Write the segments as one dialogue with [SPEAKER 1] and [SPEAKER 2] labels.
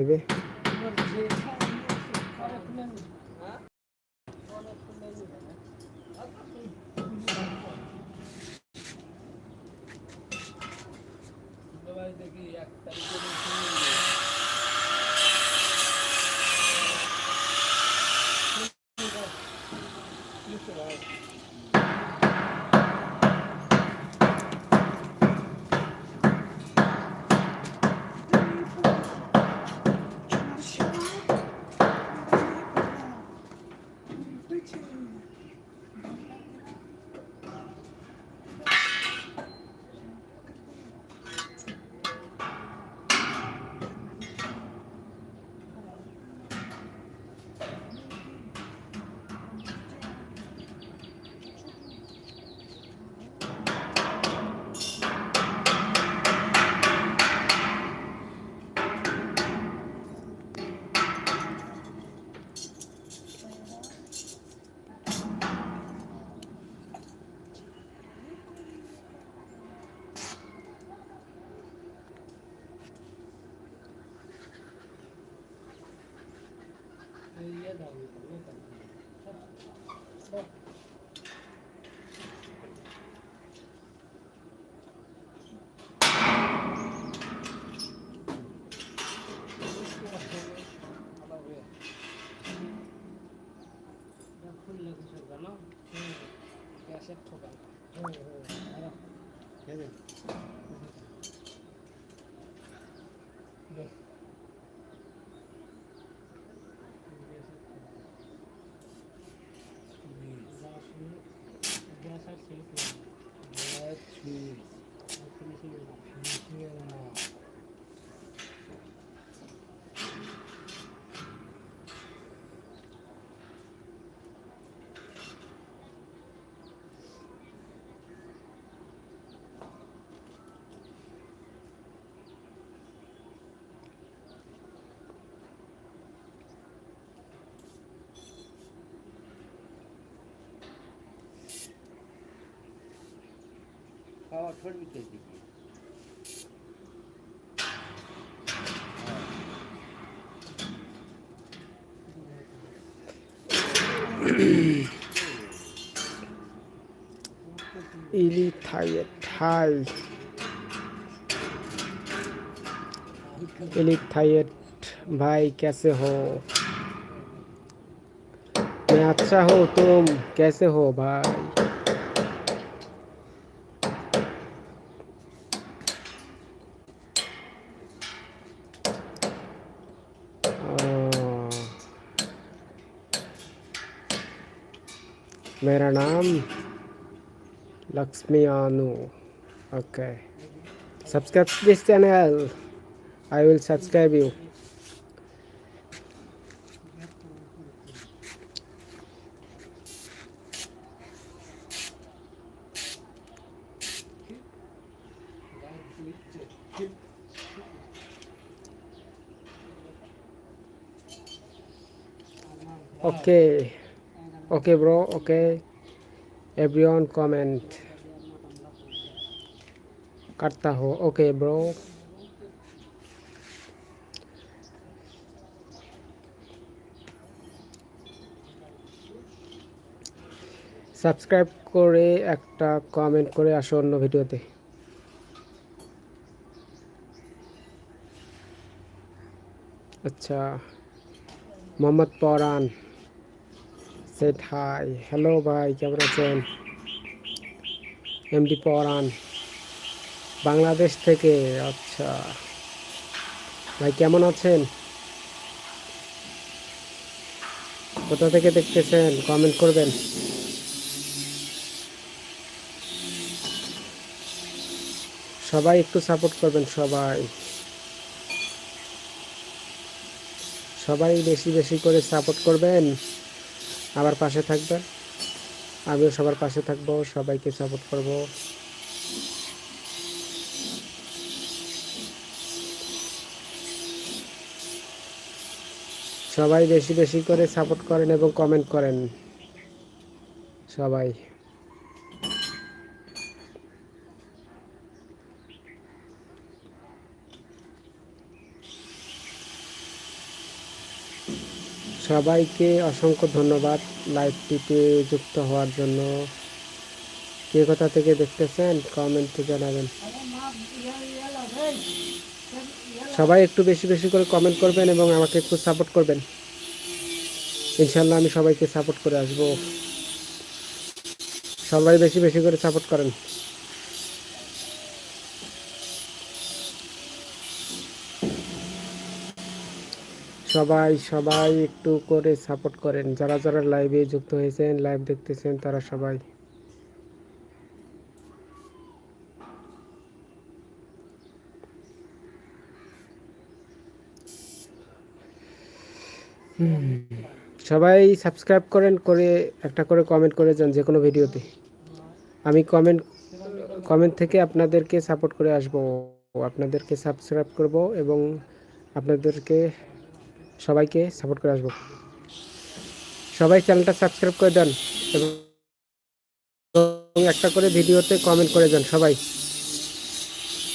[SPEAKER 1] দেবে
[SPEAKER 2] দেখি এক তারিখে 나 지금 당신의 뭐 हवा
[SPEAKER 3] थोड़ी भी छोड़ दीजिए।
[SPEAKER 1] इली थाई थाई। इली thai भाई, कैसे हो? मैं अच्छा हो, तुम कैसे हो, भाई? मेरा नाम लक्ष्मी आनु। Okay subscribe this channel I will subscribe you okay bro okay everyone comment karta ho okay bro subscribe করে একটা কমেন্ট করে আসো অন্য ভিডিওতে আচ্ছা মোহাম্মদ পরান সেট হাই হ্যালো ভাই কেমন আছেন এমডি পরান বাংলাদেশ থেকে আচ্ছা ভাই কেমন আছেন কোথা থেকে দেখতেছেন কমেন্ট করবেন সবাই একটু সাপোর্ট করবেন সবাই সবাই বেশি বেশি করে সাপোর্ট করবেন আবার পাশে থাকবেন আমিও সবার পাশে থাকব, সবাইকে সাপোর্ট করব। সবাই বেশি বেশি করে সাপোর্ট করেন এবং কমেন্ট করেন। সবাই। সবাইকে অসংখ্য ধন্যবাদ লাইভটিতে যুক্ত হওয়ার জন্য। কে কোথা থেকে দেখতেছেন? কমেন্টে জানাবেন। সবাই একটু বেশি বেশি করে কমেন্ট করবেন এবং আমাকে একটু সাপোর্ট করবেন। ইনশাল্লাহ আমি সবাইকে সাপোর্ট করে আসব। সবাই বেশি বেশি করে সাপোর্ট করেন। সবাই সবাই একটু করে সাপোর্ট করেন যারা যারা লাইভে যুক্ত হয়েছেন লাইভ দেখতেছেন, তারা সবাই। সবাই সাবস্ক্রাইব করেন, করে একটা করে কমেন্ট করে যান যে কোনো ভিডিওতে আমি কমেন্ট কমেন্ট থেকে আপনাদেরকে সাপোর্ট করে আসব, আপনাদেরকে সাবস্ক্রাইব করব এবং আপনাদেরকে সবাইকে সাপোর্ট করে আসব। সবাই চ্যানেলটা সাবস্ক্রাইব করে দেন এবং একটা করে ভিডিওতে কমেন্ট করে দেন সবাই।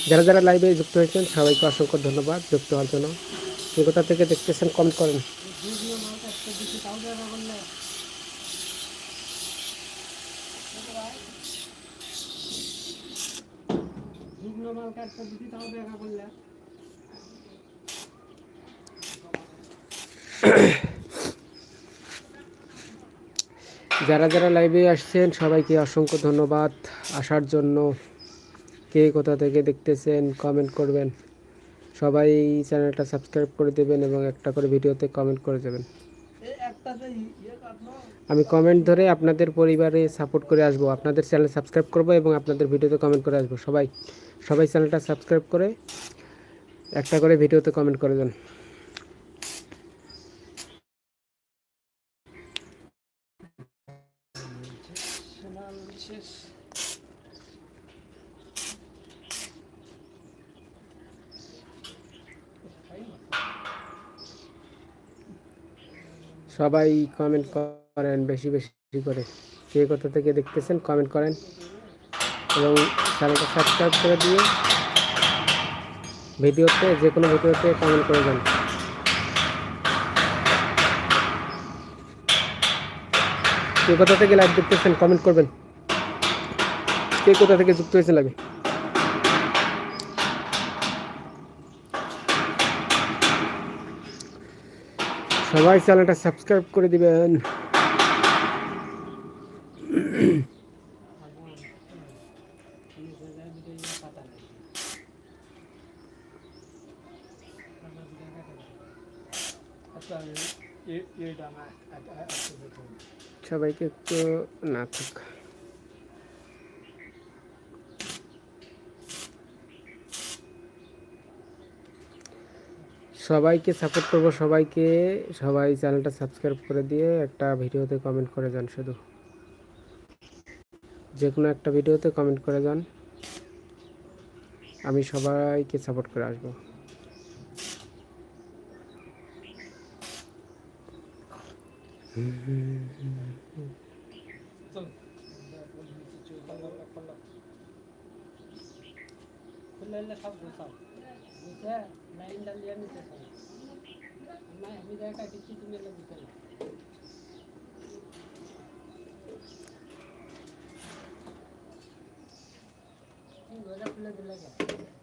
[SPEAKER 1] যারা যারা লাইভে যুক্ত হয়েছেন, সবাইকে অসংখ্য ধন্যবাদ যুক্ত হওয়ার জন্য। কে কোথা থেকে দেখতেছেন কমেন্ট করেন।
[SPEAKER 2] মাল কাটতে দিকে তাও দেখা করলে।
[SPEAKER 1] যারা যারা লাইভে আসছেন, সবাইকে অসংখ্য ধন্যবাদ। আসার জন্য কে কোথা থেকে দেখতেছেন কমেন্ট করবেন। সবাই চ্যানেলটা সাবস্ক্রাইব করে দেবেন এবং একটা করে ভিডিওতে কমেন্ট করে দেবেন। আমি কমেন্ট ধরে আপনাদের পরিবারে সাপোর্ট করে আসব। আপনাদের চ্যানেল সাবস্ক্রাইব করব এবং আপনাদের ভিডিওতে কমেন্ট করে আসব। সবাই সবাই চ্যানেলটা সাবস্ক্রাইব করে একটা করে ভিডিওতে কমেন্ট করে দেন। সবাই কমেন্ট করেন, বেশি বেশি করে। কে কোথা থেকে দেখতেছেন কমেন্ট করেন। এবং চ্যানেলটা সাবস্ক্রাইব করে দিয়ে ভিডিওতে যে কোনো ভিডিওতে কমেন্ট করে যান কে কোথা থেকে লাইভ দেখতেছেন কমেন্ট করবেন। কে কোথা থেকে যুক্ত হয়েছে লাইভে সবাই চ্যানেলটা সাবস্ক্রাইব করে দিবেন
[SPEAKER 2] আচ্ছা আচ্ছা
[SPEAKER 1] সবাইকে একটু না থাক সবাইকে সাপোর্ট করব, সবাইকে, সবাই চ্যানেলটা সাবস্ক্রাইব করে দিয়ে একটা ভিডিওতে কমেন্ট করে যান শুধু। যে কোনো একটা ভিডিওতে কমেন্ট করে যান। আমি সবাইকে সাপোর্ট করে আসব।
[SPEAKER 2] সব গোছাও বুঝে লাইন ডালিয়ে নিতে সব আমি আমি জায়গা কিছু তুমি এলে বুঝে না দরজা খুলে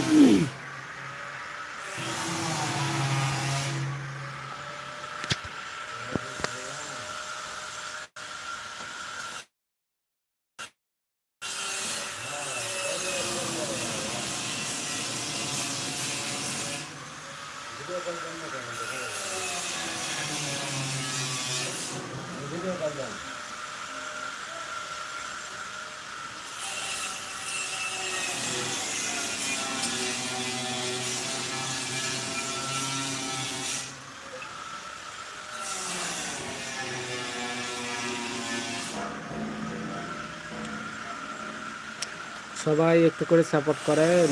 [SPEAKER 2] Mm-hmm.
[SPEAKER 1] সবাই একটু করে সাপোর্ট করেন।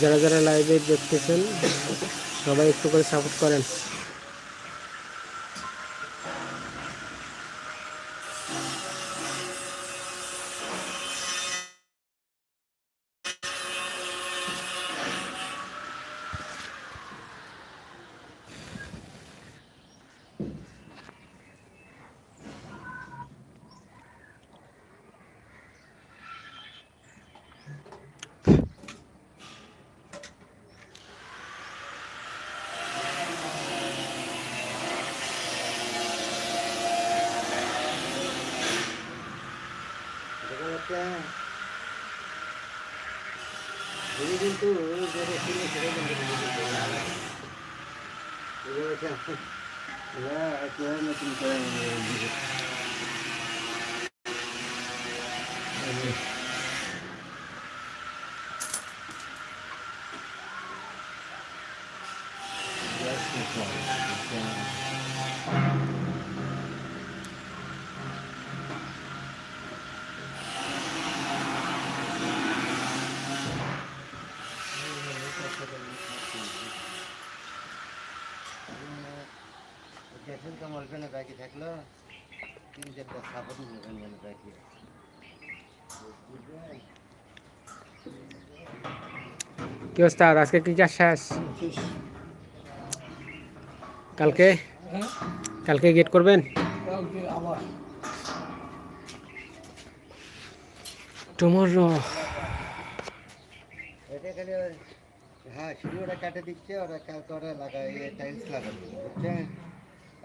[SPEAKER 1] যারা যারা লাইভে দেখতেছেন সবাই একটু করে সাপোর্ট করেন
[SPEAKER 3] দেখা যাচ্ছে তুমি কিন্তু যেটা শুনে সেটা কিন্তু বুঝতে পারবে না। বুঝতে পারছ? এরা একেবারে নতুন করে বুঝে। দেখেন তো আমার ওখানে বাকি থাকল তিন চারটা সাপোর্ট ওখানে বাকি
[SPEAKER 1] কি আর আজকে কি কাজ শেষ? কালকে?
[SPEAKER 2] হ্যাঁ?
[SPEAKER 1] কালকে গেট করবেন?
[SPEAKER 2] কালকে আবার।
[SPEAKER 1] টুমোরো
[SPEAKER 3] এটা খালি ওই- হ্যাঁ শুধু ওরা কাটে দিচ্ছে ওরা কালকে ওরা লাগায় টাইলস লাগাবে বুঝছেন?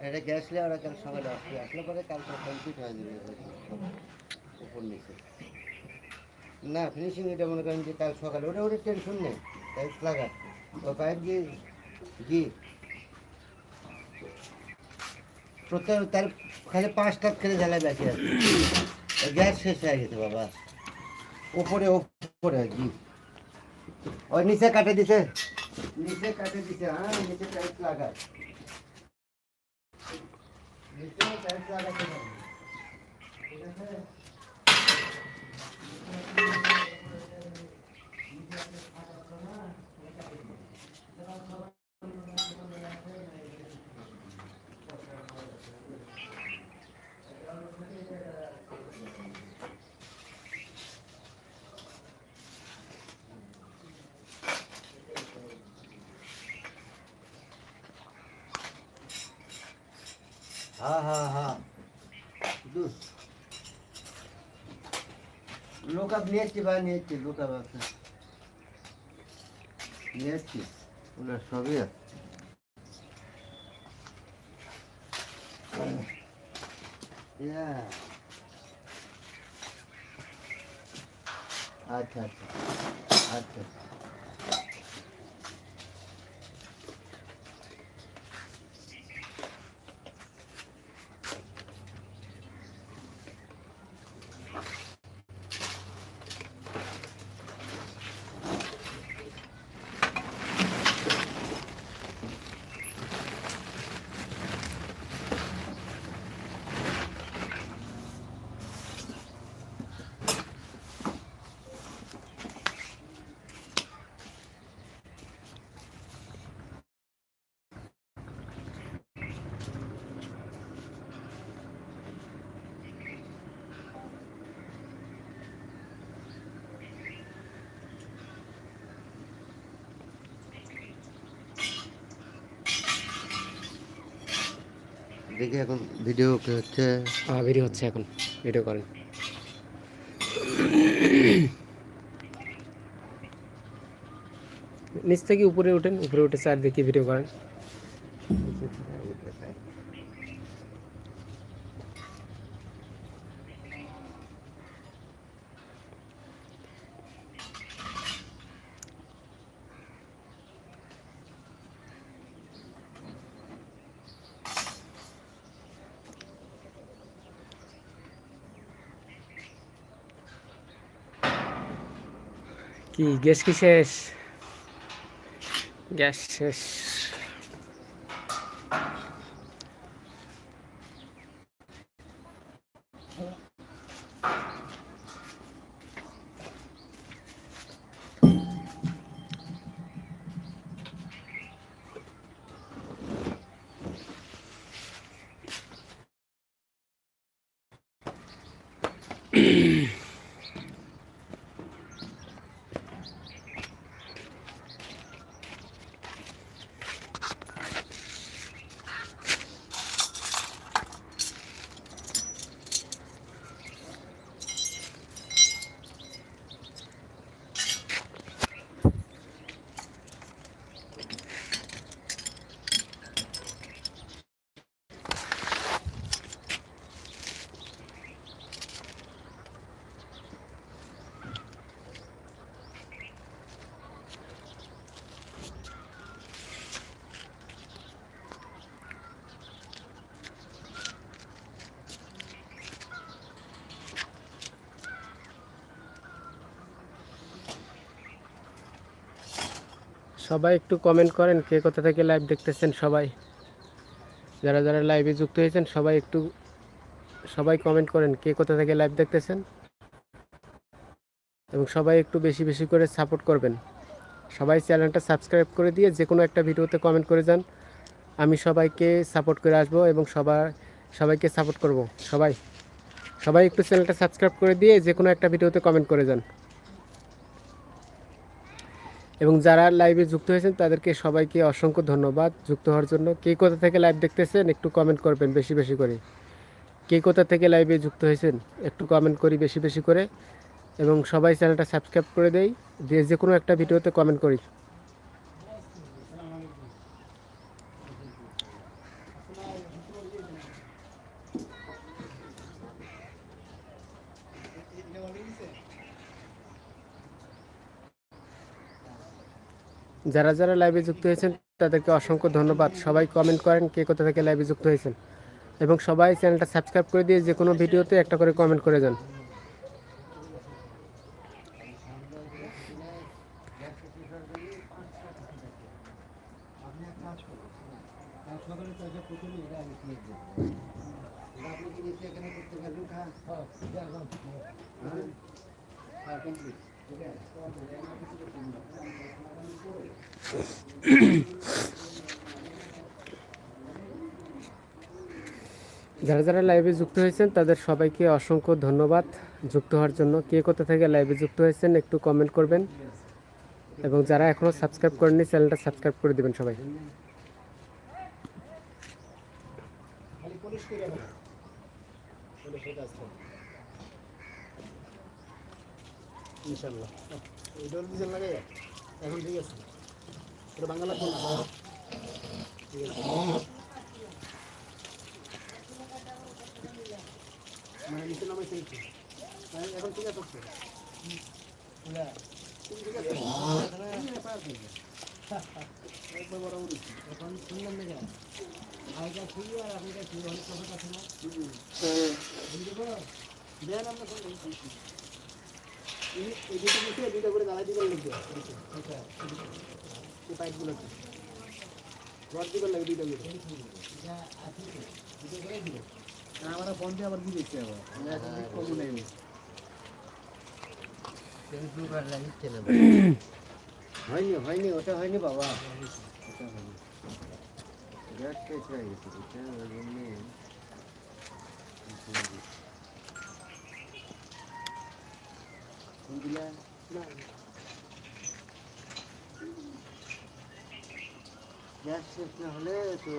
[SPEAKER 3] এটা নিয়ে ওরা কাল সকালে আসবে। আসলে পরে কালকে কমপ্লিট হয়ে যাবে উপর নিচে। না ফিনিশিং এটা মনে করেন যে কাল সকালে। ওটা ওটা টেনশন নেই টাইলস লাগা ও পাইপ দিয়ে জি। প্রত্যেক তার খালি পাঁচটা খেলে জ্বালায় বাকি আছে। গ্যাস শেষ হয়ে গেছে বাবা। উপরে উপরে জি। ওই নিচে কাটে দিছে। নিচে কাটে দিছে হ্যাঁ নিচে টাইলস লাগায় নিচে টাইলস লাগাতে হবে ঠিক আছে? Dur. Luka নিয়েছি বা নিয়েছি লুকা ব্যবসা নিয়েছি। ওগুলো সবই আছে। আচ্ছা আচ্ছা আচ্ছা। দেখি এখন ভিডিও হচ্ছে?
[SPEAKER 1] হ্যাঁ ভিডিও হচ্ছে এখন ভিডিও করেন নিচ থেকে উপরে উঠেন, উপরে উঠে চারদিকে ভিডিও করেন। কি গ্যাস কি শেষ গ্যাস শেষ সবাই একটু কমেন্ট করেন কে কোথা থেকে লাইভ দেখতেছেন সবাই। যারা যারা লাইভে যুক্ত হয়েছেন, সবাই একটু সবাই কমেন্ট করেন কে কোথা থেকে লাইভ দেখতেছেন। এবং সবাই একটু বেশি বেশি করে সাপোর্ট করবেন। সবাই চ্যানেলটা সাবস্ক্রাইব করে দিয়ে যে কোনো একটা ভিডিওতে কমেন্ট করে যান। আমি সবাইকে সাপোর্ট করে আসব এবং সবাই সবাইকে সাপোর্ট করব। সবাই সবাই একটু চ্যানেলটা সাবস্ক্রাইব করে দিয়ে যে কোনো একটা ভিডিওতে কমেন্ট করে যান। এবং যারা লাইভে যুক্ত হয়েছেন, তাদেরকে সবাইকে অসংখ্য ধন্যবাদ যুক্ত হওয়ার জন্য। কে কোথা থেকে লাইভ দেখতেছেন, একটু কমেন্ট করবেন বেশি বেশি করে। কে কোথা থেকে লাইভে যুক্ত হয়েছেন, একটু কমেন্ট করি বেশি বেশি করে। এবং সবাই চ্যানেলটা সাবস্ক্রাইব করে দিয়ে যে কোনো একটা ভিডিওতে কমেন্ট করি। যারা যারা লাইভে যুক্ত হয়েছেন, তাদেরকে অসংখ্য ধন্যবাদ। সবাই কমেন্ট করেন কে কোথা থেকে লাইভে যুক্ত হয়েছেন। এবং সবাই চ্যানেলটা সাবস্ক্রাইব করে দিয়ে যে কোনো ভিডিওতে একটা করে কমেন্ট করে যান
[SPEAKER 3] আপনি এক কাজ করুন কাল সকালে তো এটা প্রথমে এটা আগে ক্লিক দেবেন এটা আপনি কি নিচে এখানে করতে পারবেন হ্যাঁ হ্যাঁ হ্যাঁ কমপ্লিট ঠিক আছে
[SPEAKER 1] যারা যারা লাইভে যুক্ত হয়েছেন, তাদের সবাইকে অসংখ্য ধন্যবাদ যুক্ত হওয়ার জন্য। কে কোথা থেকে লাইভে যুক্ত হয়েছেন, একটু কমেন্ট করবেন। এবং যারা এখনও সাবস্ক্রাইব করেননি চ্যানেলটা সাবস্ক্রাইব করে দেবেন সবাই।
[SPEAKER 3] ইনশাল্লাহ এখন ঠিক আছে। বাংলা মানে নিচে নামাইছে একটু এখন ঠিক আছে
[SPEAKER 2] এখন শুনলাম না কেন আগেকার ছবি আর আগেকার ছবি অনেক কথা আছে না দেন আমরা দুটো মিশিয়ে দুইটা করে গালা দিবার লাগবে আচ্ছা
[SPEAKER 3] হয়নি হয়নি, ওটা হয়নি বাবা। গ্যাস গেছে বুঝছেন ওই জন্যে কোন দিলা গ্যাস শেষ না হলে তো।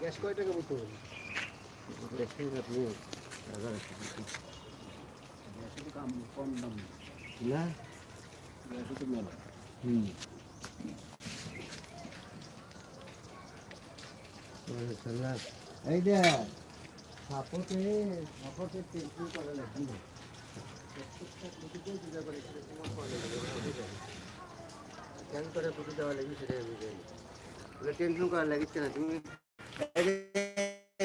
[SPEAKER 2] গ্যাস কয় টাকা বোতল
[SPEAKER 3] গ্যাসের আপনি এগারো
[SPEAKER 2] গ্যাসের দাম কম দাম
[SPEAKER 3] না
[SPEAKER 2] গ্যাসের তো মেলা
[SPEAKER 3] হুম এই যে সাপোর্টে সাপোর্টে করা লাগবে তুমি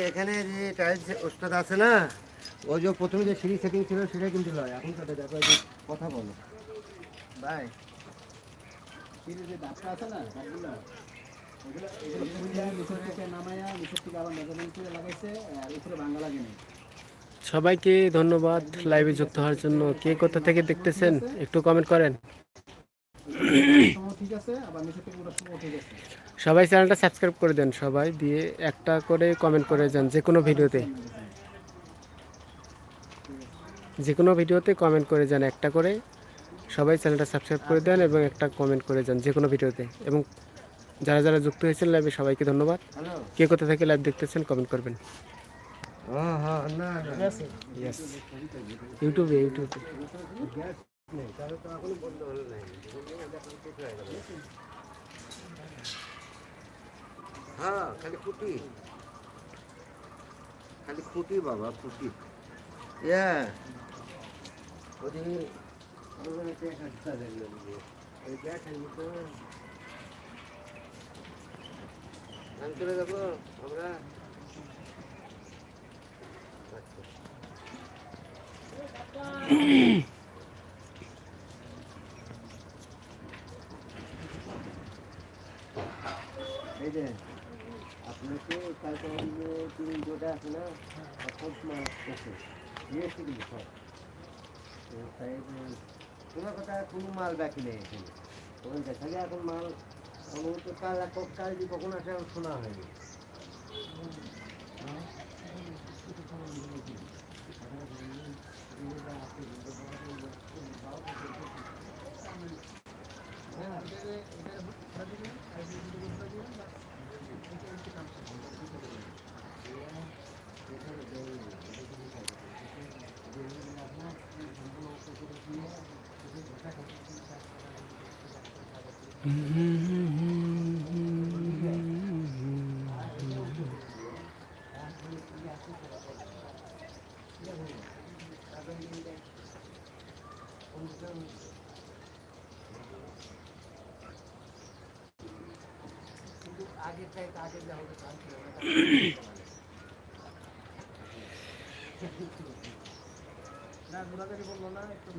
[SPEAKER 3] এখানে যে টাইলস ওস্তাদ আছে না ওই যে প্রথমে যে সিঁড়ি সেটিং ছিল সেটা কিন্তু নয় এখন তাদের দেখো কথা বলো।
[SPEAKER 2] ভাই, সিঁড়ির যে দাঁতটা আছে না এগুলো নামায়া, নিচের থেকে আবার মেজারমেন্ট লাগাইছে, আর উপরে ভাঙা লাগে নাই।
[SPEAKER 1] সবাইকে ধন্যবাদ। লাইভে যুক্ত হওয়ার জন্য। কে কোথা থেকে দেখতেছেন? একটু কমেন্ট করেন। সবাই চ্যানেলটা সাবস্ক্রাইব করে দেন। সবাই দিয়ে একটা করে কমেন্ট করে যান যে কোনো ভিডিওতে। যে কোনো ভিডিওতে কমেন্ট করে যান একটা করে। সবাই চ্যানেলটা সাবস্ক্রাইব করে দেন এবং একটা কমেন্ট করে যান যে কোনো ভিডিওতে। এবং যারা যারা যুক্ত হয়েছেন লাইভে সবাইকে ধন্যবাদ। কে কোথা থেকে লাইভ দেখতেছেন কমেন্ট করবেন।
[SPEAKER 3] হ্যাঁ হ্যাঁ না না
[SPEAKER 1] ইয়েস ইউটিউবে ইউটিউবে
[SPEAKER 3] গ্যাস নেই তাহলে তো এখনও বন্ধ হলো নাই এখন ঠিক হয়ে গেল হ্যাঁ খালি খুঁটি খালি খুঁটি বাবা খুঁটি ইয়া ওদিকে ওখানে কে খাটতে লাগল এই গ্যাস আনবি তো আমি চলে যাব আমরা আচ্ছা এই যে আপনাকে কালকে ওই যে তিন জোটা আছে না সব মাছ আছে নিয়ে এসে কিন্তু, সব। তো তাই যে কথা কোনো মাল বাকি নেই এখানে। ওখানে দেখা যায় এখন মাল আমার তো কাল কাল যে কখন আসে এখন শোনা হয়নি। কিন্তু আগে Mm-hmm. না
[SPEAKER 2] না ঘোরাঘুরি বলল না একটু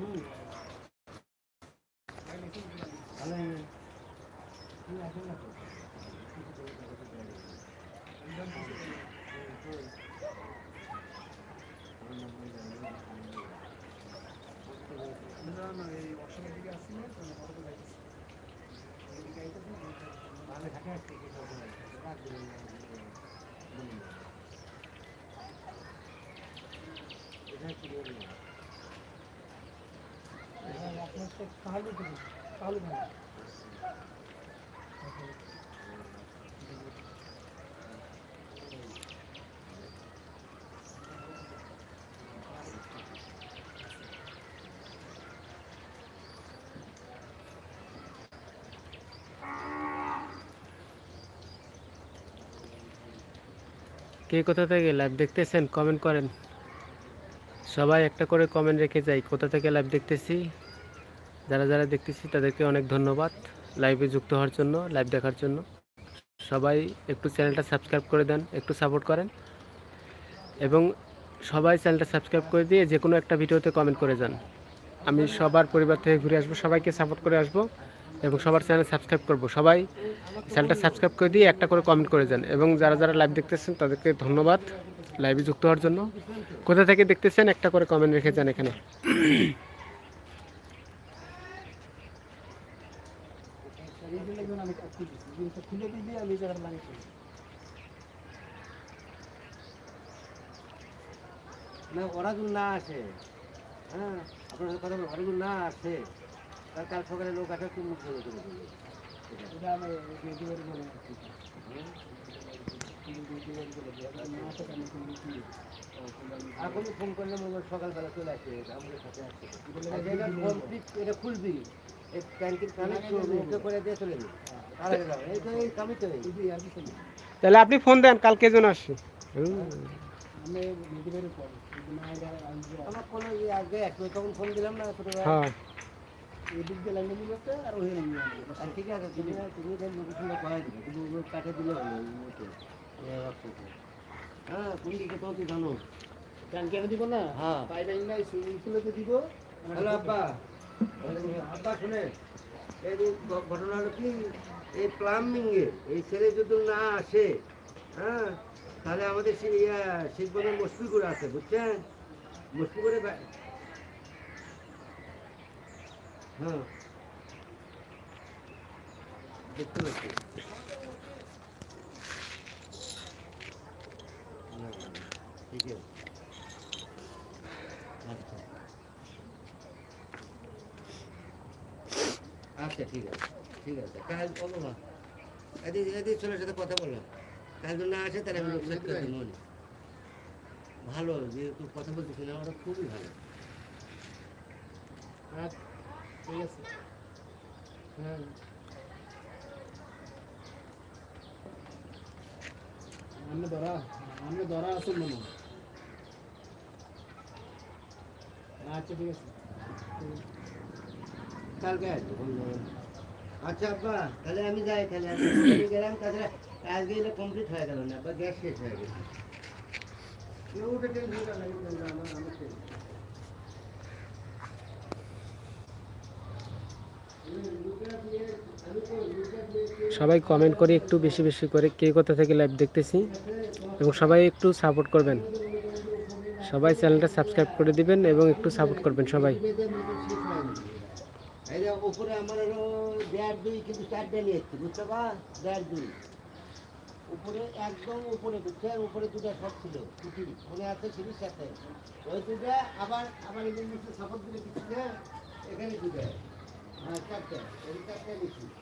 [SPEAKER 2] না না এই অসমের দিকে আসছি না তো কত যাইতেছি। এদিকে
[SPEAKER 3] বলব?
[SPEAKER 2] আপনার তো কাহালু থেকে
[SPEAKER 1] কে কোথা থেকে লাইভ দেখতেছেন কমেন্ট করেন। সবাই একটা করে কমেন্ট রেখে যাই, কোথা থেকে লাইভ দেখতেছি। যারা যারা দেখতেছি, তাদেরকে অনেক ধন্যবাদ লাইভে যুক্ত হওয়ার জন্য লাইভ দেখার জন্য। সবাই একটু চ্যানেলটা সাবস্ক্রাইব করে দেন, একটু সাপোর্ট করেন। এবং সবাই চ্যানেলটা সাবস্ক্রাইব করে দিয়ে যে কোনো একটা ভিডিওতে কমেন্ট করে যান। আমি সবার পরিবার থেকে ঘুরে আসব, সবাইকে সাপোর্ট করে আসব। এবং সবার চ্যানেল সাবস্ক্রাইব করব। সবাই চ্যানেলটা সাবস্ক্রাইব করে দিয়ে একটা করে কমেন্ট করে যান এবং যারা যারা লাইভ দেখতেছেন তাদেরকে ধন্যবাদ লাইভে যুক্ত হওয়ার জন্য। কোথা থেকে দেখতেছেন একটা করে কমেন্ট রেখে যান এখানে।
[SPEAKER 3] না ওরা না আসে। হ্যাঁ আপনার কথা ওরা না আসে। তার কাল সকালে লোক আসে তুমি মুখ করে দেবে এখন ফোন করলে মনে হয় সকালবেলা চলে আসে আমাদের সাথে আসে। এটা খুলবি এই ট্যাঙ্কির কানেকশন করে দিয়ে চলে যাবে। আর আগে যাবে। এই তো এই কামি তো এই।
[SPEAKER 2] এই আর কিছু না
[SPEAKER 1] তাহলে আপনি ফোন দেন কালকে যেন আসি হুম।
[SPEAKER 2] আমি ডেলিভারি করি না এটা আসবে
[SPEAKER 3] আমার কোনো ইয়ে আগে তখন ফোন দিলাম না
[SPEAKER 1] হ্যাঁ।
[SPEAKER 2] এদিক দিয়ে লাইনে দিল একটা আর ওই
[SPEAKER 3] আর ঠিক আছে তুমি তুমি তাই লোকেশনটা করাই দিবে কিন্তু ওগুলো কাটে দিলে হলো মতো হ্যাঁ কোন দিকে তো তুই জানো?
[SPEAKER 2] দিব না?
[SPEAKER 3] হ্যাঁ।
[SPEAKER 2] পাই লাইন নাই সুইমিং পুলেতে দিব।
[SPEAKER 3] হ্যালো আব্বা। আব্বা শুনে এই ঘটনা হলো কি? এই এই ছেলে যদি না আসে হ্যাঁ তাহলে আমাদের ইয়া মসফিকুর আছে বুঝছেন? মসফিকুরে বা- হ্যাঁ দেখতে পাচ্ছি না, না, না, ঠিক আছে আচ্ছা। আচ্ছা ঠিক আছে ঠিক আছে। কাল বলো না এদিকে এদিকে ছেলের সাথে কথা বললাম কাল যদি না আসে তাহলে আমি সেট করে দিই মনে। ভালো যেহেতু কথা বলতেছি না ওরা খুবই ভালো।
[SPEAKER 2] আচ্ছা। ঠিক আছে হ্যাঁ আমরা ধরা আমরা ধরা আছে মনে আচ্ছা ঠিক আছে।
[SPEAKER 3] কালকে আচ্ছা আব্বা তাহলে আমি যাই তাহলে আমি গেলাম তাছাড়া আজকে এটা কমপ্লিট হয়ে গেল না আব্বা গ্যাস শেষ হয়ে গেছে। কেউ ওটা টেনশন লাগে আমার আমার
[SPEAKER 1] সবাই কমেন্ট করে একটু বেশি বেশি করে কে কোথা থেকে লাইভ দেখতেছি এবং সবাই একটু সাপোর্ট করবেন। সবাই চ্যানেলটা সাবস্ক্রাইব করে দিবেন এবং একটু সাপোর্ট করবেন সবাই।
[SPEAKER 3] আবার এখানে হ্যাঁ এই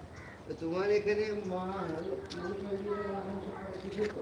[SPEAKER 3] তো তোমার এখানে মা কিছু তো